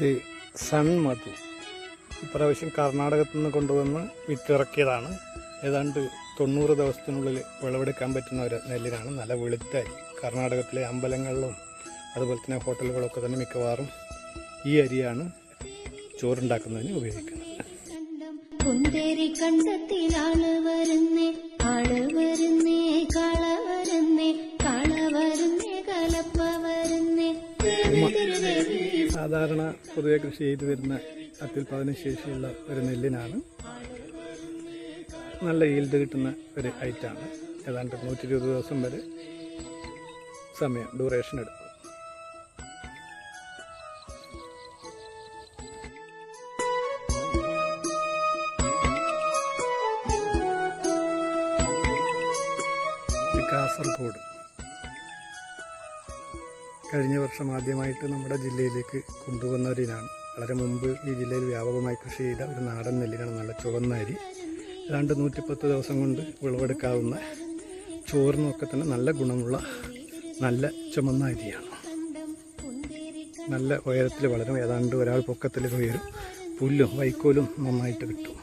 ഇത് സൺ മധു. ഇപ്രാവശ്യം കർണാടകത്തു നിന്ന് കൊണ്ടുവന്ന് വിത്തിറക്കിയതാണ്. ഏതാണ്ട് തൊണ്ണൂറ് ദിവസത്തിനുള്ളിൽ വിളവെടുക്കാൻ പറ്റുന്ന ഒരു നെല്ലിനാണ്. നല്ല വെളുത്ത കർണാടകത്തിലെ അമ്പലങ്ങളിലും അതുപോലെ തന്നെ ഹോട്ടലുകളൊക്കെ തന്നെ മിക്കവാറും ഈ അരിയാണ് ചോറുണ്ടാക്കുന്നതിന് ഉപയോഗിക്കുന്നത്. കുന്തേരി കണ്ടത്തിലാൾ വരുന്നേ ആൾ വരുന്നേ കള വരുന്നേ കള വരുന്നേ കലപ്പ വരുന്നേ. സാധാരണ പൊതുവെ കൃഷി ചെയ്തു വരുന്ന അത്യുൽപാദന ശേഷിയുള്ള ഒരു നെല്ലിനാണ്. നല്ല ഈൽഡ് കിട്ടുന്ന ഒരു ഐറ്റാണ് ഏതാണ്ട് നൂറ്റി ഇരുപത് ദിവസം വരെ സമയം ഡ്യൂറേഷൻ എടുക്കും. കാസർഗോഡ് കഴിഞ്ഞ വർഷം ആദ്യമായിട്ട് നമ്മുടെ ജില്ലയിലേക്ക് കൊണ്ടുവന്ന കൊണ്ടുവന്നവരിനാണ് വളരെ മുമ്പ് ഈ ജില്ലയിൽ വ്യാപകമായി കൃഷി ചെയ്ത ഒരു നാടൻ നെല്ലിനാണ് നല്ല ചുവന്ന അരി. ഏതാണ്ട് നൂറ്റിപ്പത്ത് ദിവസം കൊണ്ട് വിളവെടുക്കാവുന്ന ചോറിനൊക്കെ തന്നെ നല്ല ഗുണമുള്ള നല്ല ചുമന്ന അരിയാണ്. നല്ല ഉയരത്തിൽ വളരും. ഏതാണ്ട് ഒരാൾ പൊക്കത്തിൽ ഉയരും പുല്ലും വൈക്കോലും നന്നായിട്ട് കിട്ടും.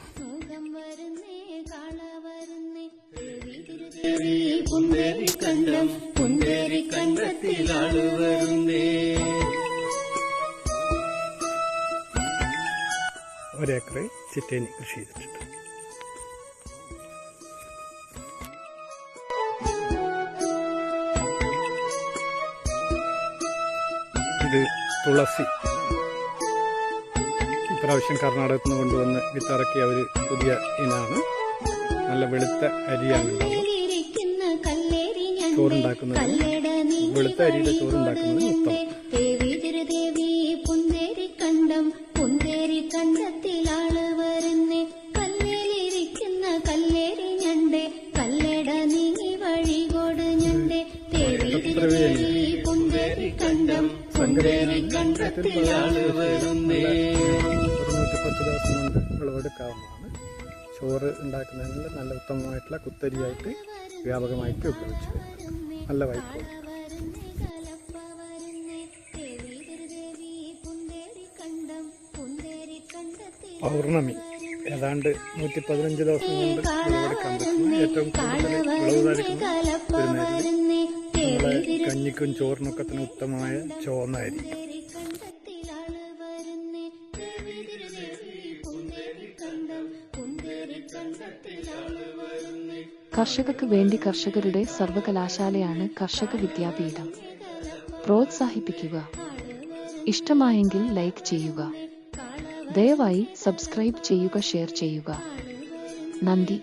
കണ്ടം പുന്തേരി കണ്ടത്തിൽ വരുന്നേ ഒരേക്കറെ ചിറ്റേനി കൃഷി ചെയ്തിട്ടുണ്ട്. ഇത് തുളസി. ഇപ്രാവശ്യം കർണാടകത്തിൽ നിന്ന് കൊണ്ടുവന്ന് വിത്തിറക്കിയ ഒരു പുതിയ ഇനാണ്. നല്ല വെളുത്ത അരിയാണ് കല്ലേരി ചോറുണ്ടാക്കുന്നത് വെളുത്ത അരിയുടെ ചോറുണ്ടാക്കുന്നത് നൂറ്റിപ്പത്ത് ദിവസം കൊണ്ട് വിളവെടുക്കാവുന്നതാണ്. ചോറ് ഉണ്ടാക്കുന്നതിന് നല്ല ഉത്തമമായിട്ടുള്ള കുത്തരിയായിട്ട് വ്യാപകമായിട്ട് ഉപയോഗിച്ചു. നല്ല വൈബ് പൗർണമി. ഏതാണ്ട് നൂറ്റി പതിനഞ്ച് ദിവസം കൊണ്ട് കഞ്ഞിക്കും ചോറിനൊക്കെ ഉത്തമമായ ചുവന്ന കർഷകർക്ക് വേണ്ടി കർഷകരുടെ സർവകലാശാലയാണ് കർഷക വിദ്യാപീഠം. പ്രോത്സാഹിപ്പിക്കുക. ഇഷ്ടമായെങ്കിൽ ലൈക്ക് ചെയ്യുക. ദയവായി സബ്സ്ക്രൈബ് ചെയ്യുക ഷെയർ ചെയ്യുക. നന്ദി.